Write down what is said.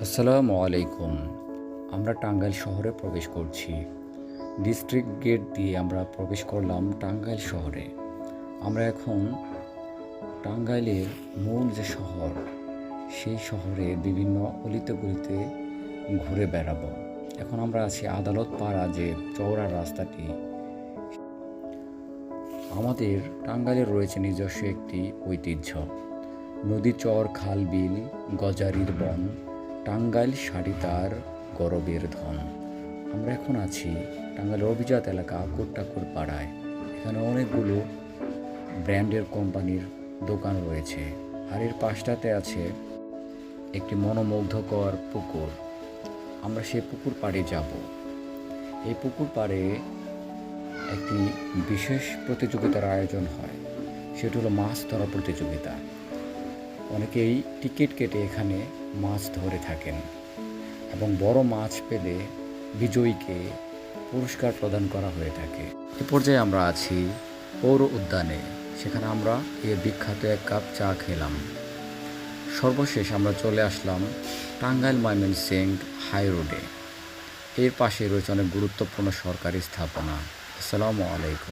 আসসালামু আলাইকুম। আমরা টাঙ্গাইল শহরে প্রবেশ করছি। ডিস্ট্রিক্ট গেট দিয়ে আমরা প্রবেশ করলাম টাঙ্গাইল শহরে। আমরা এখন টাঙ্গাইলের মূল যে শহর, সেই শহরে বিভিন্ন অলিতে গলিতে ঘুরে বেড়াবো। এখন আমরা আছি আদালত পাড়া যে চওড়া রাস্তাটি। আমাদের টাঙ্গাইলে রয়েছে নিজস্ব একটি ঐতিহ্য। নদী চর, খাল, বিল, গজারির বন টাঙ্গাইল শাড়ি তার গরবের ধন। আমরা এখন আছি টাঙ্গাইল অভিজাত এলাকা কোট্টাকুর পাড়ায়। এখানে অনেকগুলো ব্র্যান্ডের কোম্পানির দোকান রয়েছে। আর এর পাশটাতে আছে একটি মনোমুগ্ধকর পুকুর। আমরা সেই পুকুর পাড়ে যাব। এই পুকুর পাড়ে একটি বিশেষ প্রতিযোগিতার আয়োজন হয়। সেটি হলো মাছ ধরা প্রতিযোগিতা। অনেকেই টিকিট কেটে এখানে মাছ ধরে থাকেন এবং বড় মাছ পেলে বিজয়ীকে পুরস্কার প্রদান করা হয়ে থাকে। এ পর্যায়ে আমরা আছি পৌর উদ্যানে। সেখানে আমরা এর বিখ্যাত এক কাপ চা খেলাম। সর্বশেষ আমরা চলে আসলাম টাঙ্গাইল ময়মনসিং হাই রোডে। এর পাশে রয়েছে অনেক গুরুত্বপূর্ণ সরকারি স্থাপনা। আসসালামু আলাইকুম।